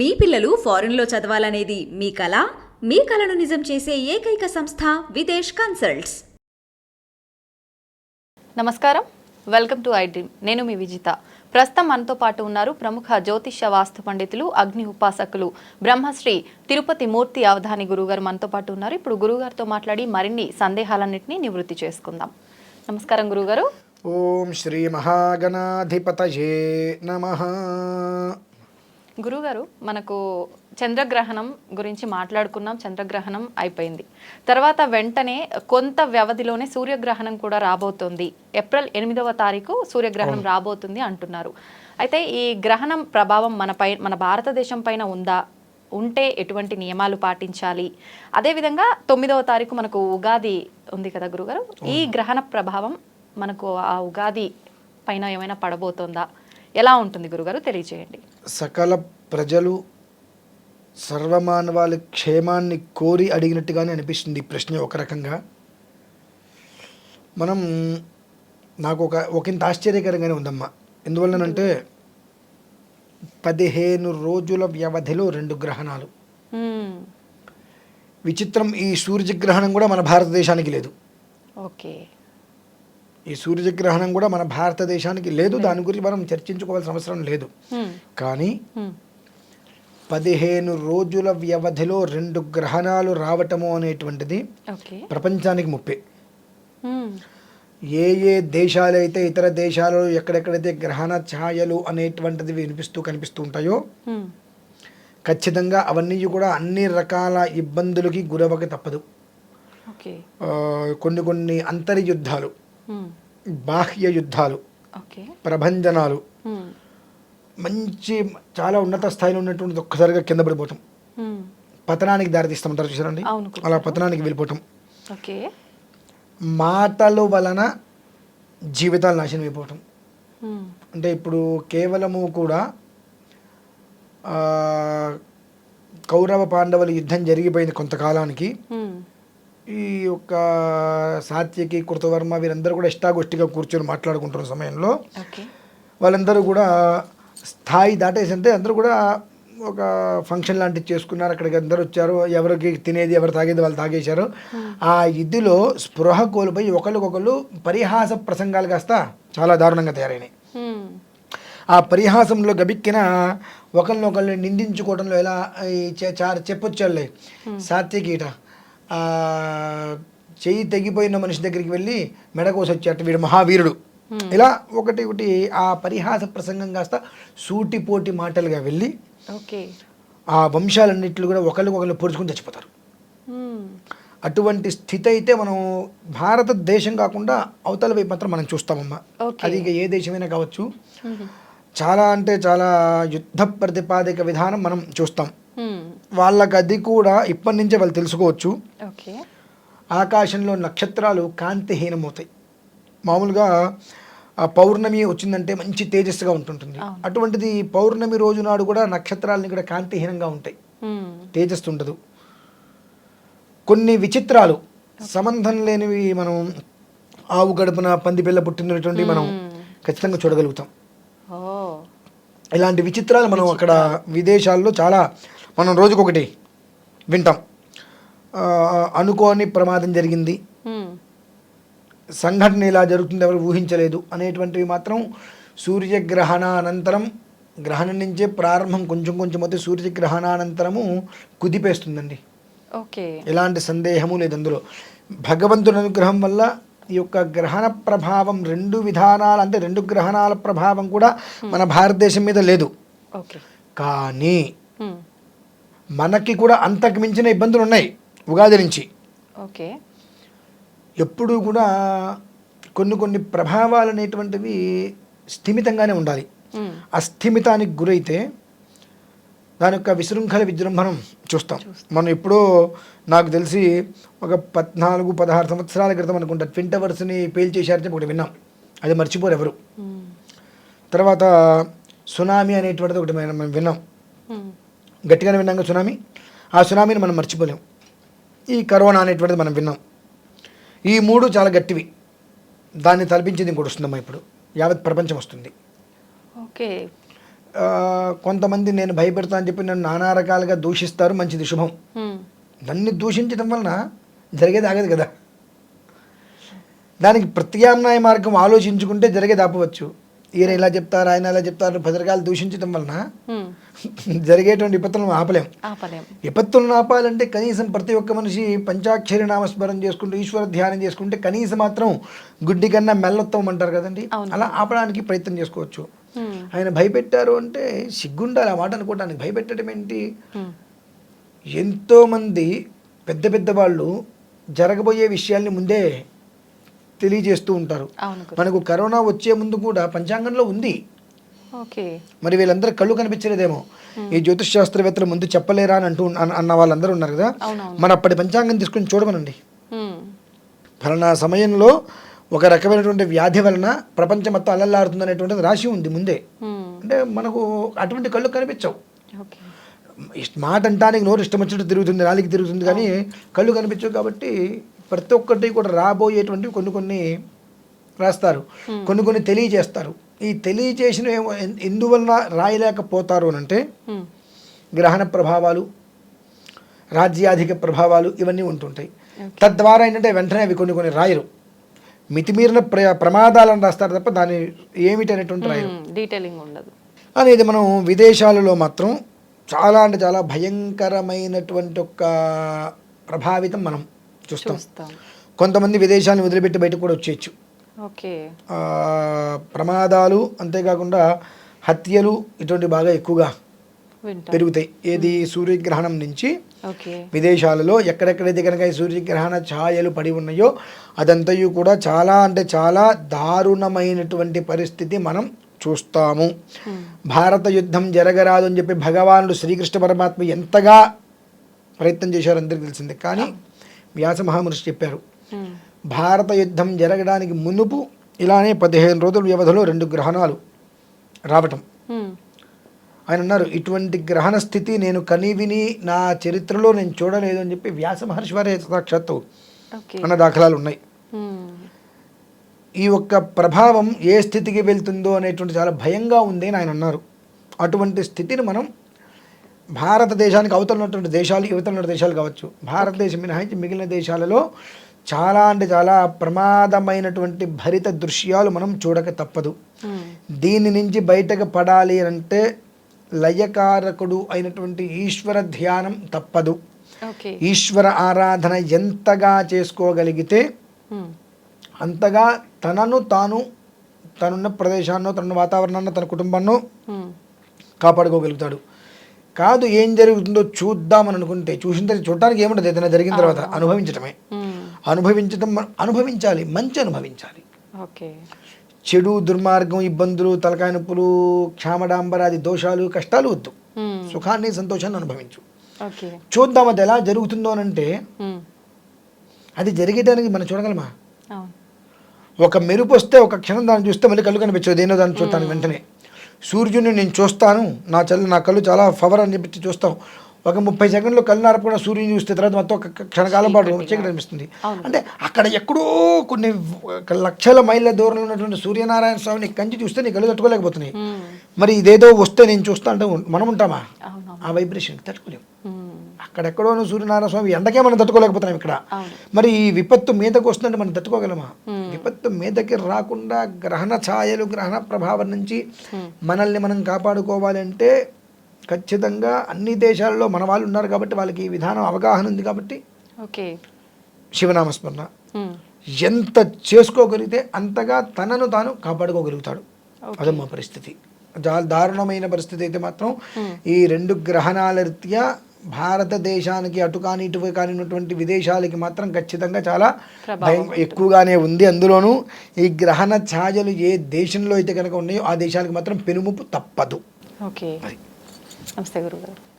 మీ పిల్లలు ఫారెన్లో చదవాలనేది మీ కల మీ కలను నిజం చేసే ఏకైక సంస్థ విదేశ్ కన్సల్ట్స్. నమస్కారం. Welcome to I dream. నేను మీ విజిత. ప్రస్తుతం మనతో పాటు ఉన్నారు ప్రముఖ జ్యోతిష్య వాస్తు పండితులు అగ్ని ఉపాసకులు బ్రహ్మశ్రీ తిరుపతి మూర్తి అవధాని గురుగారు మనతో పాటు ఉన్నారు. ఇప్పుడు గురుగారితో మాట్లాడి మరిన్ని సందేహాలన్నింటినీ నివృత్తి చేసుకుందాం. నమస్కారం గురుగారు. ఓం శ్రీ మహాగణాధిపతయే నమ. గురుగారు మనకు చంద్రగ్రహణం గురించి మాట్లాడుకున్నాం చంద్రగ్రహణం అయిపోయింది. తర్వాత వెంటనే కొంత వ్యవధిలోనే సూర్యగ్రహణం కూడా రాబోతోంది. ఏప్రిల్ ఎనిమిదవ తారీఖు సూర్యగ్రహణం రాబోతుంది అంటున్నారు. అయితే ఈ గ్రహణం ప్రభావం మన పై మన భారతదేశం పైన ఉందా? ఉంటే ఎటువంటి నియమాలు పాటించాలి? అదేవిధంగా తొమ్మిదవ తారీఖు మనకు ఉగాది ఉంది కదా గురుగారు ఈ గ్రహణ ప్రభావం మనకు ఆ ఉగాది పైన ఏమైనా పడబోతోందా? ఎలా ఉంటుంది గురుగారు? తెలియజేయండి సకల ప్రజలు సర్వమానవాళి క్షేమాన్ని కోరి అడిగినట్టుగానే అనిపిస్తుంది ప్రశ్న ఒక రకంగా. మనం నాకు ఒక ఒకంత ఆశ్చర్యకరంగానే ఉందమ్మా. ఎందువల్లనంటే పదిహేను రోజుల వ్యవధిలో రెండు గ్రహణాలు. విచిత్రం ఈ సూర్యగ్రహణం కూడా మన భారతదేశానికి లేదు. ఓకే. ఈ సూర్యగ్రహణం కూడా మన భారతదేశానికి లేదు దాని గురించి మనం చర్చించుకోవాల్సిన అవసరం లేదు మ్మ్. కానీ మ్మ్. పదిహేను రోజుల వ్యవధిలో రెండు గ్రహణాలు రావటము అనేటువంటిది ప్రపంచానికి ముప్పే. ఏ ఏ దేశాలైతే ఇతర దేశాలలో ఎక్కడెక్కడైతే గ్రహణ ఛాయలు అనేటువంటిది వినిపిస్తూ కనిపిస్తూ ఉంటాయో. ఖచ్చితంగా అవన్నీ కూడా అన్ని రకాల ఇబ్బందులకి గురవక తప్పదు కొన్ని కొన్ని అంతర్యుద్ధాలు. బాహ్య యుద్ధాలు ప్రభంజనాలు. మంచి చాలా ఉన్నత స్థాయిలో ఉన్నటువంటి ఒక్కసారిగా కింద మ్మ్. పతనానికి దారితీస్తామంటారు చూసారండి. అలా పతనానికి వెళ్ళిపోవటం ఓకే మాటల వలన జీవితాలు నాశనం అయిపోవటం. అంటే ఇప్పుడు కేవలము కూడా కౌరవ పాండవుల యుద్ధం జరిగిపోయింది కొంతకాలానికి. ఈ యొక్క సాత్యకి కృతవర్మ వీరందరూ కూడా ఇష్టాగోష్ఠిగా కూర్చొని మాట్లాడుకుంటున్న సమయంలో వాళ్ళందరూ కూడా స్థాయి దాటేసి అంటే అందరూ కూడా ఒక ఫంక్షన్ లాంటిది చేసుకున్నారు. అక్కడికి అందరూ వచ్చారు. ఎవరికి తినేది ఎవరు తాగేది వాళ్ళు తాగేశారు. ఆ ఇదిలో స్పృహ కోల్పోయి ఒకరికొకరు పరిహాస ప్రసంగాలు కాస్త చాలా దారుణంగా తయారైనాయి. మ్మ్. ఆ పరిహాసంలో గబిక్కిన ఒకరినొకరిని నిందించుకోవడంలో ఎలా ఈ చె- చారు చెప్పొచ్చాడులే సాత్వికీట. చెయ్యి తెగిపోయిన మనిషి దగ్గరికి వెళ్ళి మెడకోసి వచ్చేట వీడు మహావీరుడు ఇలా ఒకటి ఒకటి ఆ పరిహాస ప్రసంగం కాస్త సూటిపోటి మాటలుగా వెళ్ళి ఆ వంశాలన్నింటిలో కూడా ఒకరికొకరు పొడుచుకుని చచ్చిపోతారు. అటువంటి స్థితి అయితే మనం భారతదేశం కాకుండా అవతల వైపు మాత్రం మనం చూస్తామమ్మా. అది ఇక ఏ దేశమైనా కావచ్చు. చాలా అంటే చాలా యుద్ధ ప్రతిపాదిక విధానం మనం చూస్తాం. వాళ్ళకి అది కూడా ఇప్పటి నుంచే వాళ్ళు తెలుసుకోవచ్చు. ఆకాశంలో నక్షత్రాలు కాంతిహీనమవుతాయి. మామూలుగా ఆ పౌర్ణమి వచ్చిందంటే మంచి తేజస్సుగా ఉంటుంటుంది. అటువంటిది పౌర్ణమి రోజు నాడు కూడా నక్షత్రాలని కూడా కాంతిహీనంగా ఉంటాయి. తేజస్సు ఉండదు. కొన్ని విచిత్రాలు సంబంధం లేనివి మనం ఆవు గడుపున పంది పిల్ల పుట్టినటువంటి మనం ఖచ్చితంగా చూడగలుగుతాం. ఇలాంటి విచిత్రాలు మనం అక్కడ విదేశాల్లో చాలా మనం రోజుకొకటి వింటాం. అనుకోని ప్రమాదం జరిగింది. సంఘటన ఇలా జరుగుతుంది ఎవరు ఊహించలేదు. అనేటువంటివి మాత్రం సూర్యగ్రహణానంతరం గ్రహణం నుంచే ప్రారంభం కొంచెం కొంచెం అయితే సూర్యగ్రహణానంతరము కుదిపేస్తుందండి. ఓకే. ఎలాంటి సందేహము లేదు అందులో. భగవంతుని అనుగ్రహం వల్ల ఈ యొక్క గ్రహణ ప్రభావం రెండు విధానాలు అంటే రెండు గ్రహణాల ప్రభావం కూడా మన భారతదేశం మీద లేదు. కానీ. మనకి కూడా అంతకు మించిన ఇబ్బందులు ఉన్నాయి ఉగాది నుంచి. ఓకే. ఎప్పుడూ కూడా కొన్ని కొన్ని ప్రభావాలు అనేటువంటివి స్థిమితంగానే ఉండాలి. అస్థిమితానికి గురైతే దాని యొక్క విశృంఖల విజృంభణం చూస్తాం. మనం ఎప్పుడో నాకు తెలిసి ఒక పద్నాలుగు పదహారు సంవత్సరాల క్రితం అనుకుంటా ట్విన్ టవర్స్ని పేల్చేశారని చెప్పి ఒకటి విన్నాం. అది మర్చిపోరు ఎవరు. తర్వాత సునామీ అనేటువంటిది ఒకటి మనం విన్నాం. గట్టిగానే విన్నాం సునామీ? ఆ సునామీని మనం మర్చిపోలేం. ఈ కరోనా అనేటువంటిది మనం విన్నాం. ఈ మూడు చాలా గట్టివి. దాన్ని తలపించింది ఇంకోటి వస్తుందమ్మా ఇప్పుడు. యావత్ ప్రపంచం వస్తుంది. ఓకే. కొంతమంది నేను భయపెడతా అని చెప్పి నన్ను నానా రకాలుగా దూషిస్తారు. మంచిది శుభం. నన్ను దూషించడం వలన జరిగేది ఆగదు కదా. దానికి ప్రత్యామ్నాయ మార్గం ఆలోచించుకుంటే జరిగేది ఆపవచ్చు. ఈయన ఇలా చెప్తారు ఆయన ఇలా చెప్తారు పది రకాలు దూషించడం వలన. జరిగేటువంటి విపత్తులను ఆపలేం విపత్తులను ఆపాలంటే కనీసం ప్రతి ఒక్క మనిషి పంచాక్షరి నామస్మరణ చేసుకుంటూ ఈశ్వర ధ్యానం చేసుకుంటే కనీసం మాత్రం గుడ్డి కన్నా మెల్లొత్తం అంటారు కదండి. అలా ఆపడానికి ప్రయత్నం చేసుకోవచ్చు. ఆయన భయపెట్టారు అంటే సిగ్గుండాలి ఆ మాట అనుకోవడానికి భయపెట్టడం ఏంటి. ఎంతోమంది పెద్ద పెద్ద వాళ్ళు జరగబోయే విషయాల్ని ముందే తెలియజేస్తూ ఉంటారు. మనకు కరోనా వచ్చే ముందు కూడా పంచాంగంలో ఉంది. ఓకే. మరి వీళ్ళందరూ కళ్ళు కనిపించలేదేమో. ఈ జ్యోతిష్ శాస్త్రవేత్తలు ముందు చెప్పలేరా అని అంటూ అన్న- వాళ్ళందరూ ఉన్నారు కదా? మన అప్పటి పంచాంగం తీసుకుని చూడమనండి. ఫలానా సమయంలో ఒక రకమైనటువంటి వ్యాధి వలన ప్రపంచం మొత్తం అల్లల్లాడుతుంది అనేటువంటిది రాసి ఉంది ముందే. అంటే మనకు అటువంటి కళ్ళు కనిపించవు. మాట అంటానికి నోరు ఇష్టం వచ్చినట్టు తిరుగుతుంది నాలుగు తిరుగుతుంది కానీ కళ్ళు కనిపించవు కాబట్టి ప్రతి ఒక్కటి కూడా రాబోయేటువంటివి కొన్ని కొన్ని రాస్తారు. కొన్ని కొన్ని తెలియజేస్తారు. ఈ తెలియజేసిన ఎందువలన రాయలేకపోతారు అని అంటే. గ్రహణ ప్రభావాలు రాజ్యాధిక ప్రభావాలు ఇవన్నీ ఉంటుంటాయి. తద్వారా ఏంటంటే వెంటనే అవి కొన్ని కొన్ని రాయరు. మితిమీరిన ప్ర ప్రమాదాలను రాస్తారు తప్ప దాని ఏమిటి అనేటువంటి రాయరు. డీటెయిలింగ్ ఉండదు. అనేది మనం విదేశాలలో మాత్రం చాలా అంటే చాలా భయంకరమైనటువంటి ఒక ప్రభావితం మనం చూస్తాం. కొంతమంది విదేశాలను వదిలిపెట్టి బయటకు కూడా వచ్చేయచ్చు. ప్రమాదాలు అంతేకాకుండా హత్యలు ఇటువంటి బాగా ఎక్కువగా పెరుగుతాయి. ఏది సూర్యగ్రహణం నుంచి విదేశాలలో ఎక్కడెక్కడైతే కనుక ఈ సూర్యగ్రహణ ఛాయలు పడి ఉన్నాయో అదంతయు కూడా చాలా అంటే చాలా దారుణమైనటువంటి పరిస్థితి మనం చూస్తాము. భారత యుద్ధం జరగరాదు అని చెప్పి భగవానుడు శ్రీకృష్ణ పరమాత్మ ఎంతగా ప్రయత్నం చేశారో అందరికీ తెలిసిందే. కానీ వ్యాస మహామహర్షి చెప్పారు. భారత యుద్ధం జరగడానికి మునుపు ఇలానే పదిహేను రోజుల వ్యవధిలో రెండు గ్రహణాలు రావటం. ఆయన అన్నారు ఇటువంటి గ్రహణ స్థితి నేను కనివిని నా చరిత్రలో నేను చూడలేదు అని చెప్పి వ్యాస మహర్షి వారే సాక్షాత్తు అన్న దాఖలాలు ఉన్నాయి. ఈ ఒక్క ప్రభావం ఏ స్థితికి వెళ్తుందో అనేటువంటి చాలా భయంగా ఉంది అని ఆయన అన్నారు అటువంటి స్థితిని మనం భారతదేశానికి అవతల ఉన్నటువంటి దేశాలు ఉన్న దేశాలు కావచ్చు భారతదేశం మినహాయించి మిగిలిన దేశాలలో చాలా అంటే చాలా ప్రమాదమైనటువంటి భరిత దృశ్యాలు మనం చూడక తప్పదు. దీని నుంచి బయటకు పడాలి అంటే లయకారకుడు అయినటువంటి ఈశ్వర ధ్యానం తప్పదు ఈశ్వర ఆరాధన ఎంతగా చేసుకోగలిగితే. అంతగా తనను తాను తనున్న ప్రదేశాన్నో తన వాతావరణాన్నో తన కుటుంబాన్నో. కాపాడుకోగలుగుతాడు కాదు ఏం జరుగుతుందో చూద్దామని అనుకుంటే చూసిన తర్వాత చూడటానికి ఏముండదు ఏదైనా జరిగిన తర్వాత అనుభవించటమే. అనుభవించటం అనుభవించాలి మంచి అనుభవించాలి. ఓకే. చెడు దుర్మార్గం ఇబ్బందులు తలకాయ నొప్పులు క్షామడాంబరాది దోషాలు కష్టాలు వద్దు. సుఖాన్ని సంతోషాన్ని అనుభవించు. చూద్దాం అది ఎలా జరుగుతుందో అని అంటే. అది జరిగేటానికి మనం చూడగలమా? ఒక మెరుపు వస్తే ఒక క్షణం దాన్ని చూస్తే మళ్ళీ కళ్ళు కనిపించదు దేనో దాన్ని చూస్తాను వెంటనే. సూర్యుడిని నేను చూస్తాను నా చల్లు నా కళ్ళు చాలా ఫవర్ అని చెప్పి చూస్తాం. ఒక ముప్పై సెకండ్లు కళ్ళు నరపకుండా సూర్యుని చూస్తే తర్వాత మొత్తం ఒక క్షణకాలం పాటు చీకటి అనిపిస్తుంది. అంటే అక్కడ ఎక్కడో కొన్ని లక్షల మైళ్ళ దూరంలో ఉన్నటువంటి సూర్యనారాయణ స్వామిని కంచి చూస్తే నీ కళ్ళు తట్టుకోలేకపోతున్నాయి. మరి ఇదేదో వస్తే నేను చూస్తా అంటే మనం ఉంటామా? ఆ వైబ్రేషన్కి తట్టుకోలేము. హ్మ్. అక్కడెక్కడో సూర్యనారాయణ స్వామి ఎండకే మనం తట్టుకోలేకపోతున్నాం ఇక్కడ. మరి ఈ విపత్తు మీదకు వస్తుందంటే మనం తట్టుకోగలమా? విపత్తు మీదకి రాకుండా గ్రహణ ఛాయలు గ్రహణ ప్రభావం నుంచి మనల్ని మనం కాపాడుకోవాలి అంటే ఖచ్చితంగా అన్ని దేశాల్లో మన వాళ్ళు ఉన్నారు కాబట్టి వాళ్ళకి ఈ విధానం అవగాహన ఉంది కాబట్టి ఓకే. శివనామస్మరణ. ఎంత చేసుకోగలిగితే అంతగా తనను తాను కాపాడుకోగలుగుతాడు. అదమ్మా పరిస్థితి. చాలా దారుణమైన పరిస్థితి అయితే మాత్రం ఈ రెండు గ్రహణాల రీత్యా భారతదేశానికి అటు కాని ఇటు కాని ఉన్నటువంటి విదేశాలకి మాత్రం ఖచ్చితంగా చాలా భయం ఎక్కువగానే ఉంది. అందులోనూ ఈ గ్రహణ ఛాయలు ఏ దేశంలో అయితే కనుక ఉన్నాయో ఆ దేశాలకు మాత్రం పెనుముప్పు తప్పదు. ఓకే. నమస్తే గురుగారు.